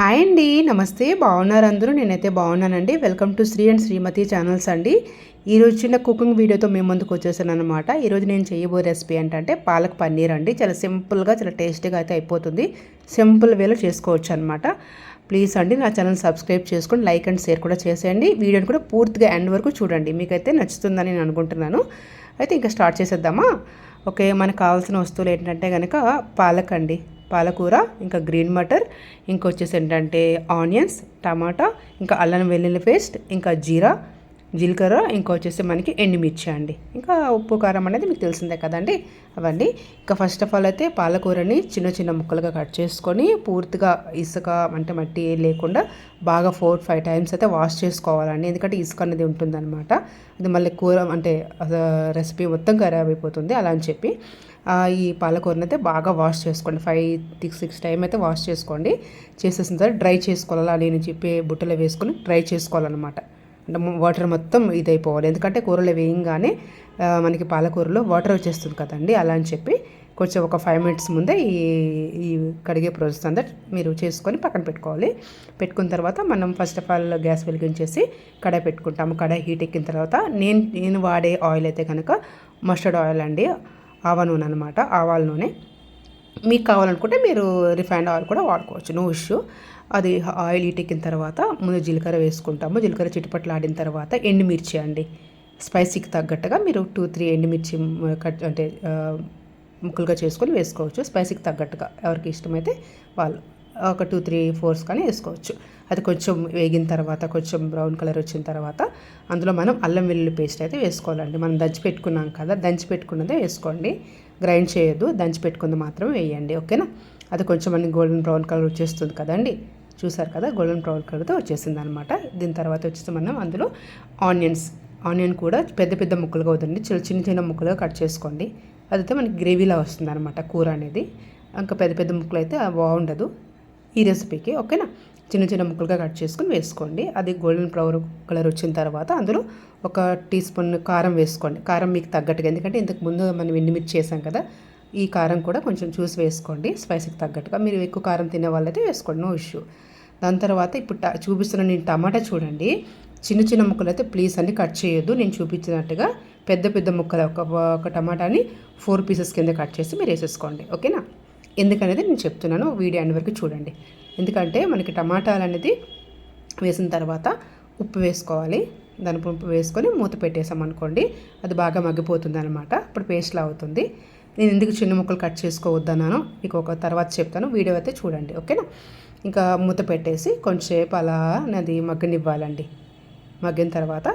Hi అండి నమస్తే. బాగున్నారు అందరూ? నేనైతే బాగున్నానండి. Welcome to Sri and Srimati channels అండి. ఈరోజు చిన్న కుకింగ్ వీడియోతో మేము ముందుకు వచ్చేసాను అనమాట ఈరోజు నేను చేయబోయే రెసిపీ ఏంటంటే పాలక్ పన్నీర్ అండి. చాలా సింపుల్గా చాలా టేస్టీగా అయితే అయిపోతుంది. సింపుల్ వేలో చేసుకోవచ్చు అనమాట ప్లీజ్ అండి నా ఛానల్ సబ్స్క్రైబ్ చేసుకొని లైక్ అండ్ షేర్ కూడా చేసేయండి. వీడియోని కూడా పూర్తిగా ఎండ్ వరకు చూడండి. మీకైతే నచ్చుతుందని నేను అనుకుంటున్నాను. అయితే ఇంకా స్టార్ట్ చేసేద్దామా? ఓకే మనకు కావాల్సిన వస్తువులు ఏంటంటే కనుక పాలక్ అండి. పాలకూర ఇంకా గ్రీన్ మటర్ ఇంకొచ్చేసి ఏంటంటే ఆనియన్స్ టమాటా ఇంకా అల్లం వెల్లుల్లి పేస్ట్ ఇంకా జీరా జీలకర్ర ఇంకా వచ్చేసి మనకి ఎండుమిర్చి అండి. ఇంకా ఉప్పు కారం అనేది మీకు తెలిసిందే కదండి. అవండి. ఇంకా ఫస్ట్ ఆఫ్ ఆల్ అయితే పాలకూరని చిన్న చిన్న ముక్కలుగా కట్ చేసుకొని పూర్తిగా ఇసుక అంటే మట్టి లేకుండా బాగా ఫోర్ ఫైవ్ టైమ్స్ అయితే వాష్ చేసుకోవాలండి. ఎందుకంటే ఇసుక అనేది ఉంటుందన్నమాట. అది మళ్ళీ కూర అంటే రెసిపీ మొత్తం ఖరాబ్ అయిపోతుంది. అలా అని చెప్పి ఈ పాలకూరని అయితే బాగా వాష్ చేసుకోండి. ఫైవ్ సిక్స్ సిక్స్ టైం అయితే వాష్ చేసుకోండి. చేసేసిన తర్వాత డ్రై చేసుకోవాలి నేను చెప్పే బుట్టలో వేసుకొని డ్రై చేసుకోవాలన్నమాట. వాటర్ మొత్తం ఇదైపోవాలి. ఎందుకంటే కూరలో వేయంగానే మనకి పాలకూరలో వాటర్ వచ్చేస్తుంది కదండి. అలా అని చెప్పి కొంచెం ఒక ఫైవ్ మినిట్స్ ముందే ఈ ఈ కడిగే ప్రాసెస్ అంతా మీరు చేసుకొని పక్కన పెట్టుకోవాలి. పెట్టుకున్న తర్వాత మనం ఫస్ట్ ఆఫ్ ఆల్ గ్యాస్ వెలిగించేసి కడాయి పెట్టుకుంటాము. కడాయి హీట్ ఎక్కిన తర్వాత నేను నేను వాడే ఆయిల్ అయితే కనుక మస్టర్డ్ ఆయిల్ అండి. ఆవ నూనె అనమాట ఆవాల నూనె. మీకు కావాలనుకుంటే మీరు రిఫైండ్ ఆయిల్ కూడా వాడుకోవచ్చు. No issue. అది ఆయిల్ ఇటెక్కిన తర్వాత ముందు జీలకర్ర వేసుకుంటాము. జీలకర్ర చిట్టుపట్లు ఆడిన తర్వాత ఎండుమిర్చి అండి. స్పైసీకి తగ్గట్టుగా మీరు టూ త్రీ ఎండుమిర్చి కట్ అంటే ముక్కలుగా చేసుకొని వేసుకోవచ్చు. స్పైసీకి తగ్గట్టుగా ఎవరికి ఇష్టమైతే వాళ్ళు. ఒక టూ త్రీ ఫోర్స్ కానీ వేసుకోవచ్చు. అది కొంచెం వేగిన తర్వాత కొంచెం బ్రౌన్ కలర్ వచ్చిన తర్వాత అందులో మనం అల్లం వెల్లుల్లి పేస్ట్ అయితే వేసుకోవాలండి. మనం దంచి పెట్టుకున్నాం కదా దంచి పెట్టుకున్నదే వేసుకోండి. గ్రైండ్ చేయొద్దు దంచి పెట్టుకుంది మాత్రమే వేయండి. ఓకేనా? అది కొంచెం మనకి గోల్డెన్ బ్రౌన్ కలర్ వచ్చేస్తుంది కదండి. చూసారు కదా గోల్డెన్ బ్రౌన్ కలర్తో వచ్చేసింది అనమాట దీని తర్వాత వచ్చేసి మనం అందులో ఆనియన్స్ ఆనియన్ కూడా పెద్ద పెద్ద ముక్కలుగా అవుతుంది. చిన్న చిన్న చిన్న ముక్కలుగా కట్ చేసుకోండి. అదైతే మనకి గ్రేవీలా వస్తుంది అనమాట కూర అనేది. ఇంకా పెద్ద పెద్ద ముక్కలు అయితే బాగుండదు. ఈ రెసిపీకి ఓకేనా? చిన్న చిన్న ముక్కలుగా కట్ చేసుకుని వేసుకోండి. అది గోల్డెన్ ఫ్లవర్ కలర్ వచ్చిన తర్వాత అందులో ఒక టీ స్పూన్ కారం వేసుకోండి. కారం మీకు తగ్గట్టుగా ఎందుకంటే ఇంతకు ముందు మనం ఎండుమిర్చి చేసాం కదా ఈ కారం కూడా కొంచెం చూసి వేసుకోండి. స్పైసీకి తగ్గట్టుగా మీరు ఎక్కువ కారం తినే వాళ్ళైతే వేసుకోండి. No issue. దాని తర్వాత ఇప్పుడు చూపిస్తున్న నేను టమాటా చూడండి. చిన్న చిన్న ముక్కలు అయితే ప్లీజ్ అన్ని కట్ చేయొద్దు. నేను చూపించినట్టుగా పెద్ద పెద్ద ముక్కలు ఒక ఒక టమాటాని ఫోర్ పీసెస్ కింద కట్ చేసి మీరు వేసేసుకోండి. ఓకేనా? ఎందుకనేది నేను చెప్తున్నాను. వీడియో అండ్ వరకు చూడండి. ఎందుకంటే మనకి టమాటాలు అనేది వేసిన తర్వాత ఉప్పు వేసుకోవాలి. దాని ఉప్పు వేసుకొని మూత పెట్టేసాం అనుకోండి అది బాగా మగ్గిపోతుంది అనమాట ఇప్పుడు పేస్ట్లా అవుతుంది. నేను ఎందుకు చిన్న ముక్కలు కట్ చేసుకోవద్దన్నాను మీకు ఒక తర్వాత చెప్తాను. వీడియో అయితే చూడండి. ఓకేనా? ఇంకా మూత పెట్టేసి కొంచెంసేపు అలా నది మగ్గనివ్వాలండి. మగ్గిన తర్వాత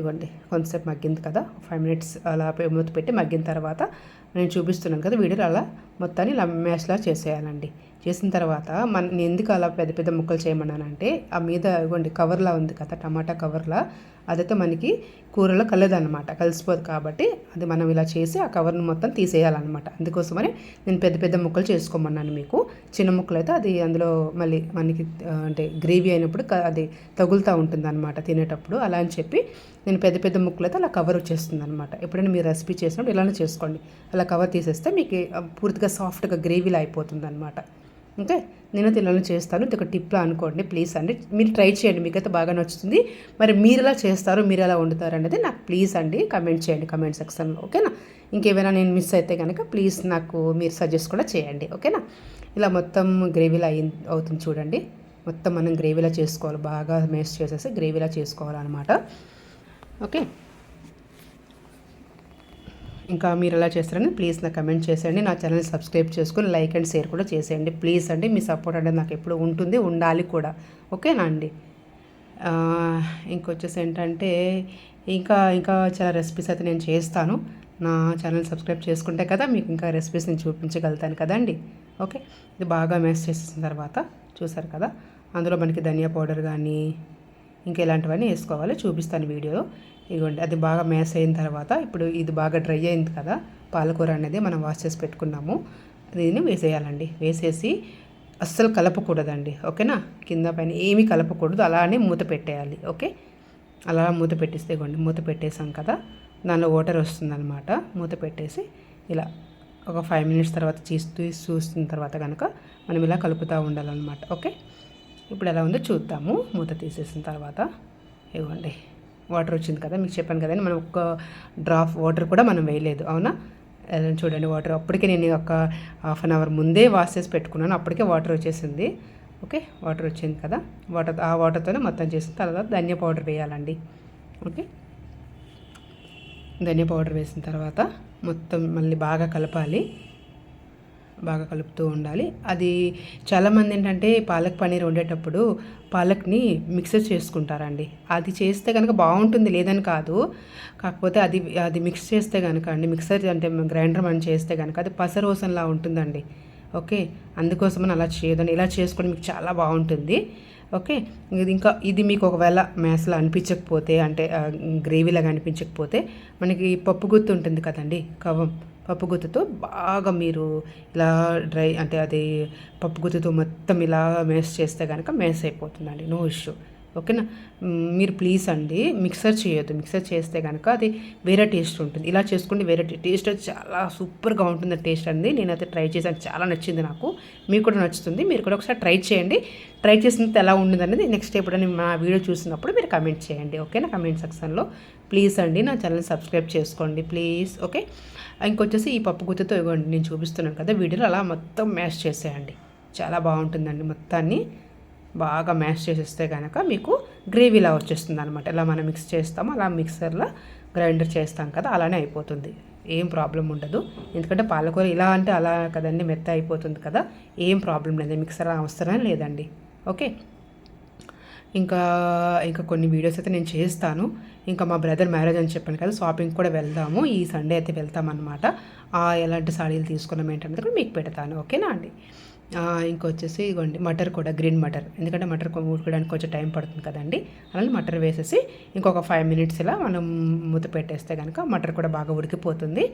ఇవ్వండి కొంతసేపు మగ్గింది కదా ఫైవ్ మినిట్స్ అలా మూత పెట్టి మగ్గిన తర్వాత నేను చూపిస్తున్నాను కదా వీడియోలో అలా మొత్తాన్ని ఇలా మ్యాష్లా చేసేయాలండి. చేసిన తర్వాత మన ఎందుకు అలా పెద్ద పెద్ద ముక్కలు చేయమన్నానంటే ఆ మీద ఇవ్వండి కవర్లా ఉంది కదా టమాటా కవర్లా అదైతే మనకి కూరలో కలదనమాట కలిసిపోదు కాబట్టి అది మనం ఇలా చేసి ఆ కవర్ని మొత్తం తీసేయాలన్నమాట. అందుకోసమని నేను పెద్ద పెద్ద ముక్కలు చేసుకోమన్నాను మీకు. చిన్న ముక్కలు అయితే అది అందులో మళ్ళీ మనకి అంటే గ్రేవీ అయినప్పుడు అది తగులుతూ ఉంటుంది అనమాట తినేటప్పుడు. అలా అని చెప్పి నేను పెద్ద పెద్ద ముక్కలు అయితే అలా కవర్ వచ్చేస్తుంది అనమాట ఎప్పుడైనా మీరు రెసిపీ చేసినప్పుడు ఇలానే చేసుకోండి. అలా కవర్ తీసేస్తే మీకు పూర్తిగా సాఫ్ట్గా గ్రేవీలా అయిపోతుంది అనమాట ఓకే? నేను తినాలని చేస్తాను. ఇది ఒక టిప్లా అనుకోండి ప్లీజ్ అండి. మీరు ట్రై చేయండి. మీకైతే బాగా నచ్చుతుంది. మరి మీరు ఎలా చేస్తారు మీరు ఎలా వండుతారు అనేది నాకు ప్లీజ్ అండి కమెంట్ చేయండి కమెంట్ సెక్షన్లో ఓకేనా? ఇంకేమైనా నేను మిస్ అయితే కనుక ప్లీజ్ నాకు మీరు సజెస్ట్ కూడా చేయండి. ఓకేనా? ఇలా మొత్తం గ్రేవీలా అయి అవుతుంది చూడండి. మొత్తం మనం గ్రేవీలా చేసుకోవాలి. బాగా మేస్ చేసేసి గ్రేవీలా చేసుకోవాలన్నమాట. ఓకే? ఇంకా మీరు ఎలా చేస్తారని ప్లీజ్ నాకు కమెంట్ చేసేయండి. నా ఛానల్ సబ్స్క్రైబ్ చేసుకుని లైక్ అండ్ షేర్ కూడా చేసేయండి. ప్లీజ్ అండి మీ సపోర్ట్ అనేది నాకు ఎప్పుడు ఉంటుంది ఉండాలి కూడా. ఓకేనా అండి? ఇంకొచ్చేసి ఏంటంటే ఇంకా ఇంకా చాలా రెసిపీస్ అయితే నేను చేస్తాను. నా ఛానల్ సబ్స్క్రైబ్ చేసుకుంటే కదా మీకు ఇంకా రెసిపీస్ నేను చూపించగలుగుతాను కదండి ఓకే? ఇది బాగా మెస్ చేసిన తర్వాత చూసారు కదా? అందులో మనకి ధనియా పౌడర్ కానీ ఇంకా ఇలాంటివన్నీ వేసుకోవాలి. చూపిస్తాను వీడియో ఇదిగోండి అది బాగా మ్యాస్ అయిన తర్వాత ఇప్పుడు ఇది బాగా డ్రై అయింది కదా పాలకూర అనేది మనం వాష్ చేసి పెట్టుకున్నాము. దీన్ని వేసేయాలండి. వేసేసి అస్సలు కలపకూడదండి ఓకేనా? కింద పైన ఏమీ కలపకూడదు అలానే మూత పెట్టేయాలి ఓకే? అలా మూత పెట్టిస్తే ఇవ్వండి మూత పెట్టేసాం కదా దానిలో వాటర్ వస్తుందన్నమాట. మూత పెట్టేసి ఇలా ఒక ఫైవ్ మినిట్స్ తర్వాత చూస్తూ చూసిన తర్వాత కనుక మనం ఇలా కలుపుతూ ఉండాలన్నమాట ఓకే? ఇప్పుడు ఎలా ఉందో చూద్దాము. మూత తీసేసిన తర్వాత ఇవ్వండి. వాటర్ వచ్చింది కదా మీకు చెప్పాను కదండి మనం ఒక్క డ్రాప్ వాటర్ కూడా మనం వేయలేదు. అవునా? అలా చూడండి వాటర్ అప్పటికే నేను ఒక హాఫ్ అన్ అవర్ ముందే వాష్ చేసి పెట్టుకున్నాను. అప్పటికే వాటర్ వచ్చేసింది. ఓకే వాటర్ వచ్చింది కదా. వాటర్ ఆ వాటర్తోనే మొత్తం చేసిన తర్వాత ధనియా పౌడర్ వేయాలండి. ఓకే ధనియా పౌడర్ వేసిన తర్వాత మొత్తం మళ్ళీ బాగా కలపాలి. బాగా కలుపుతూ ఉండాలి. అది చాలామంది ఏంటంటే పాలక్ పన్నీర్ వండేటప్పుడు పాలక్ని మిక్సర్ చేసుకుంటారండి. అది చేస్తే కనుక బాగుంటుంది లేదని కాదు. కాకపోతే అది అది మిక్స్ చేస్తే కనుక అండి మిక్సర్ అంటే గ్రైండర్ మనం చేస్తే కనుక అది పసరోసంలా ఉంటుందండి. ఓకే? అందుకోసమని అలా చేయదండి ఇలా చేసుకోవడం మీకు చాలా బాగుంటుంది. ఓకే? ఇది ఇంకా ఇది మీకు ఒకవేళ మ్యాస్లో అనిపించకపోతే అంటే గ్రేవీలాగా అనిపించకపోతే మనకి పప్పు గుర్తు ఉంటుంది కదండి కవం పప్పు గుత్తతో బాగా మీరు ఇలా డ్రై అంటే అది పప్పు గుత్తతో మొత్తం ఇలా మేస్ చేస్తే కనుక మేస్ అయిపోతుందండి. No issue. ఓకేనా? మీరు ప్లీజ్ అండి మిక్సర్ చేయొద్దు. మిక్సర్ చేస్తే కనుక అది వేరే టేస్ట్ ఉంటుంది. ఇలా చేసుకుంటే వేరే టేస్ట్ చాలా సూపర్గా ఉంటుంది టేస్ట్ అండి. నేనైతే ట్రై చేశాను. చాలా నచ్చింది నాకు. మీకు కూడా నచ్చుతుంది. మీరు కూడా ఒకసారి ట్రై చేయండి. ట్రై చేసినంత ఎలా ఉండదు అనేది నెక్స్ట్ ఎప్పుడైనా మా వీడియో చూసినప్పుడు మీరు కమెంట్ చేయండి. ఓకేనా? కమెంట్ సెక్షన్లో. ప్లీజ్ అండి నా ఛానల్ సబ్స్క్రైబ్ చేసుకోండి. ప్లీజ్. ఓకే? ఇంకొచ్చేసి ఈ పప్పు గుత్తితో ఇవ్వండి. నేను చూపిస్తున్నాను కదా వీడియోలో. అలా మొత్తం మ్యాష్ చేసేయండి. చాలా బాగుంటుందండి మొత్తాన్ని. బాగా మ్యాష్ చేసేస్తే కనుక మీకు గ్రేవీలా వచ్చేస్తుంది అనమాట ఇలా మనం మిక్స్ చేస్తాము అలా మిక్సర్లో గ్రైండర్ చేస్తాం కదా అలానే అయిపోతుంది. ఏం ప్రాబ్లం ఉండదు. ఎందుకంటే పాలకూర ఇలా అంటే అలా కదండి మెత్త అయిపోతుంది కదా. ఏం ప్రాబ్లం లేదు. మిక్సర్ అవసరం లేదండి. ఓకే? ఇంకా ఇంకా కొన్ని వీడియోస్ అయితే నేను చేస్తాను. ఇంకా మా బ్రదర్ మ్యారేజ్ అని చెప్పాను కదా షాపింగ్ కూడా వెళ్దాము. ఈ సండే అయితే వెళ్తామన్నమాట. ఎలాంటి సాడీలు తీసుకున్నాం ఏంటనేది కూడా మీకు పెడతాను. ఓకేనా అండి? ఇంకొచ్చేసి ఇగోండి మటర్ కూడా గ్రీన్ మటర్. ఎందుకంటే మటర్ ఉడకడానికి కొంచెం టైం పడుతుంది కదండి. అలానే మటర్ వేసేసి ఇంకొక ఫైవ్ మినిట్స్ ఇలా మనం మూత పెట్టేస్తే కనుక మటర్ కూడా బాగా ఉడికిపోతుంది.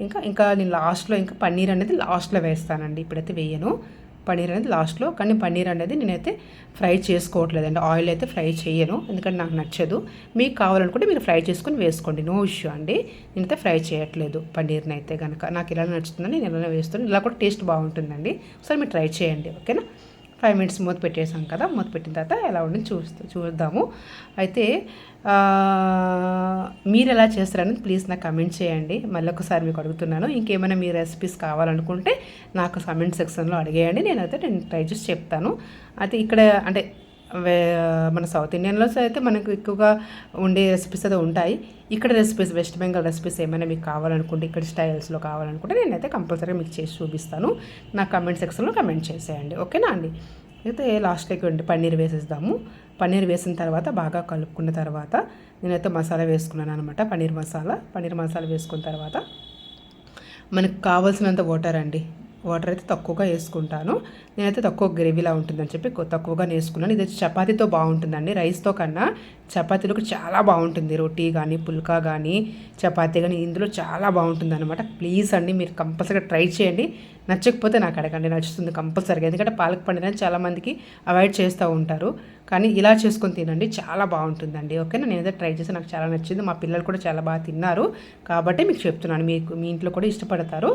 ఇంకా ఇంకా నేను లాస్ట్లో ఇంకా పన్నీర్ అనేది లాస్ట్లో వేస్తానండి. ఇప్పుడైతే వేయను. పన్నీర్ అనేది లాస్ట్లో కానీ పన్నీర్ అనేది నేనైతే ఫ్రై చేసుకోవట్లేదండి. ఆయిల్ అయితే ఫ్రై చేయను ఎందుకంటే నాకు నచ్చదు. మీకు కావాలనుకుంటే మీరు ఫ్రై చేసుకొని వేసుకోండి నో ఇష్యూ అండి. నేనైతే ఫ్రై చేయట్లేదు పన్నీర్ని అయితే కనుక నాకు ఇలా నచ్చుతుందని నేను ఇలా వేస్తున్నాను ఇలా కూడా టేస్ట్ బాగుంటుందండి. ఒకసారి మీరు ట్రై చేయండి ఓకేనా? ఫైవ్ మినిట్స్ మూత పెట్టేసాం కదా మూత పెట్టిన తర్వాత ఎలా ఉండి చూస్తూ చూద్దాము. అయితే మీరు ఎలా చేస్తారని ప్లీజ్ నాకు కమెంట్ చేయండి. మళ్ళీ ఒకసారి మీకు అడుగుతున్నాను. ఇంకేమైనా మీ రెసిపీస్ కావాలనుకుంటే నాకు కమెంట్ సెక్షన్లో అడిగేయండి. నేనైతే నేను ట్రై చేసి చెప్తాను. అయితే ఇక్కడ అంటే మన సౌత్ ఇండియన్లో అయితే మనకు ఎక్కువగా ఉండే రెసిపీస్ అయితే ఉంటాయి. ఇక్కడ రెసిపీస్ వెస్ట్ బెంగాల్ రెసిపీస్ ఏమైనా మీకు కావాలనుకుంటే ఇక్కడ స్టైల్స్లో కావాలనుకుంటే నేనైతే కంపల్సరీ మీకు చేసి చూపిస్తాను. నా కమెంట్ సెక్షన్లో కమెంట్ చేసేయండి. ఓకేనా అండి? అయితే లాస్ట్లోకి ఉండి పన్నీర్ వేసేద్దాము. పన్నీర్ వేసిన తర్వాత బాగా కలుపుకున్న తర్వాత నేనైతే మసాలా వేసుకున్నాను అనమాట పన్నీర్ మసాలా. పన్నీర్ మసాలా వేసుకున్న తర్వాత మనకు కావాల్సినంత వాటర్ అండి. వాటర్ అయితే తక్కువగా వేసుకుంటాను. నేనైతే తక్కువ గ్రేవీలా ఉంటుందని చెప్పి తక్కువగా వేసుకున్నాను ఇది చపాతీతో బాగుంటుందండి. రైస్తో కన్నా చపాతీలకు చాలా బాగుంటుంది. రొటీ కానీ పుల్కా కానీ చపాతీ కానీ ఇందులో చాలా బాగుంటుంది అనమాట ప్లీజ్ అండి మీరు కంపల్సరీగా ట్రై చేయండి. నచ్చకపోతే నాకు అడగండి. నచ్చుతుంది కంపల్సరీగా. ఎందుకంటే పాలక పండుగ చాలామందికి అవాయిడ్ చేస్తూ ఉంటారు. కానీ ఇలా చేసుకొని తినండి. చాలా బాగుంటుందండి. ఓకేనా? నేనైతే ట్రై చేసి నాకు చాలా నచ్చింది. మా పిల్లలు కూడా చాలా బాగా తిన్నారు. కాబట్టి మీకు చెప్తున్నాను. మీకు మీ ఇంట్లో కూడా ఇష్టపడతారు.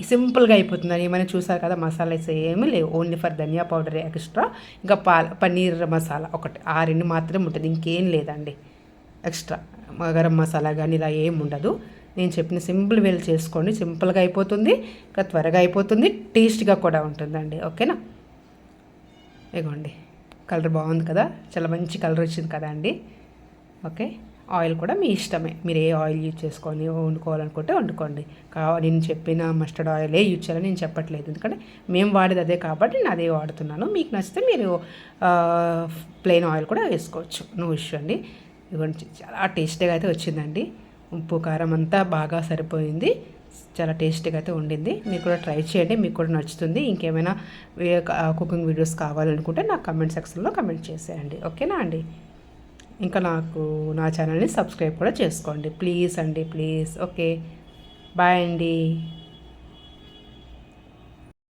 సింపుల్గా అయిపోతుందని ఏమైనా చూసారు కదా మసాలాస్ ఏమీ లేవు. ఓన్లీ ఫర్ ధనియా పౌడర్ ఎక్స్ట్రా. ఇంకా పాల పన్నీర్ మసాలా ఒకటి. ఆ రెండు మాత్రమే ఉంటుంది. ఇంకేం లేదండి. ఎక్స్ట్రా. గరం మసాలా కానీ ఇలా ఏం ఉండదు. నేను చెప్పిన సింపుల్ వేలు చేసుకోండి. సింపుల్గా అయిపోతుంది. ఇంకా త్వరగా అయిపోతుంది. టేస్ట్గా కూడా ఉంటుందండి. ఓకేనా? ఇగోండి. కలర్ బాగుంది కదా? చాలా మంచి కలర్ వచ్చింది కదా అండి? ఓకే. ఆయిల్ కూడా మీ ఇష్టమే. మీరు ఏ ఆయిల్ యూజ్ చేసుకొని వండుకోవాలనుకుంటే వండుకోండి. కా నేను చెప్పిన మస్టర్డ్ ఆయిల్ ఏ యూజ్ చేయాలని నేను చెప్పట్లేదు. ఎందుకంటే మేము వాడేది అదే కాబట్టి నేను అదే వాడుతున్నాను. మీకు నచ్చితే మీరు ప్లెయిన్ ఆయిల్ కూడా వేసుకోవచ్చు. నో ఇష్యూ అండి. ఇవ్వండి. చాలా టేస్టీగా అయితే వచ్చిందండి. ఉప్పు కారం అంతా బాగా సరిపోయింది. చాలా టేస్టీగా అయితే ఉండింది. మీరు కూడా ట్రై చేయండి. మీకు కూడా నచ్చుతుంది. ఇంకేమైనా కుకింగ్ వీడియోస్ కావాలనుకుంటే నాకు కమెంట్ సెక్షన్లో కమెంట్ చేసేయండి. ఓకేనా అండి? ఇంకా నాకు నా ఛానల్ని సబ్స్క్రైబ్ కూడా చేసుకోండి. ప్లీజ్ అండి ప్లీజ్. ఓకే. బాయ్ అండి.